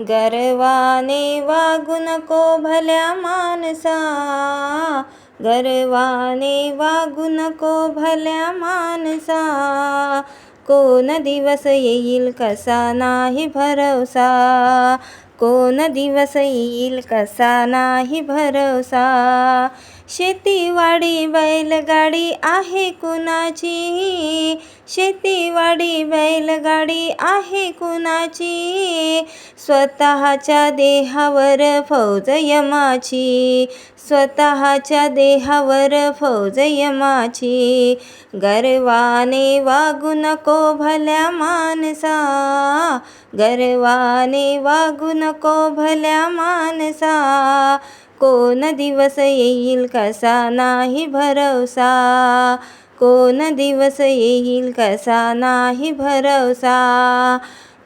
गर्वाने वागू नको भल्या माणसा. गर्वाने वागू नको भल्या माणसा. कोण दिवस येईल कसा नाही भरवसा. कोण दिवस येईल कसा नाही भरवसा. शेतीवाडी बैलगाडी आहे कुणाची? शेतीवाडी बैलगाडी आहे कुणाची? स्वतःच्या देहावर फौज यमाची. स्वतःच्या देहावर फौज यमाची. गर्वाने वागू नको भल्या माणसा. गर्वाने वागू नको भल्या माणसा. कोण दिवस येईल कसा नाही भरवसा. कोण दिवस येईल कसा नाही भरवसा?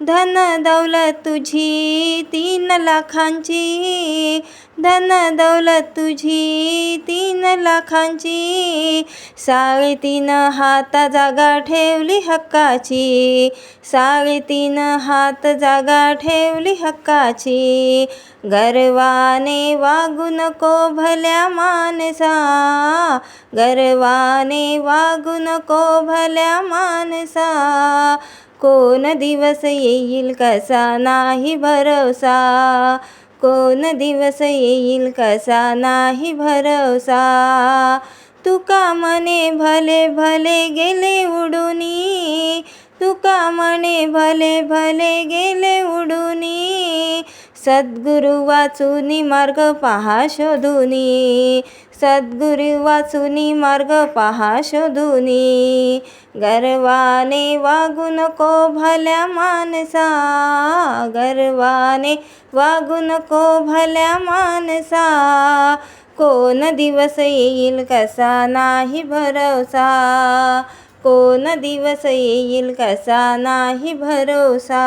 धन दौलत तुझी तीन लाखांची. धन दौलत तुझी तीन लाखांची. साडेतीन हात जागा ठेवली हक्काची. साडेतीन हात जागा ठेवली हक्काची. गर्वाने वागू नको भल्या माणसा. गर्वाने वागू नको भल्या माणसा. कोण दिवस येईल कसा नाही भरवसा कोण दिवस येईल कसा नाही भरवसा तुका मने भले भले गेले उडूनी. तुका मने भले भले गेले उडूनी. सद्गुरु वाचुनी मार्ग पहा शोधुनी. सद्गुरु वाचुनी मार्ग पहा शोधुनी. गर्वाने वागू नको भल्या माणसा गर्वाने वागू नको भल्या माणसा कोण दिवस येईल कसा नाही भरवसा कोण दिवस येईल कसा नाही भरोसा?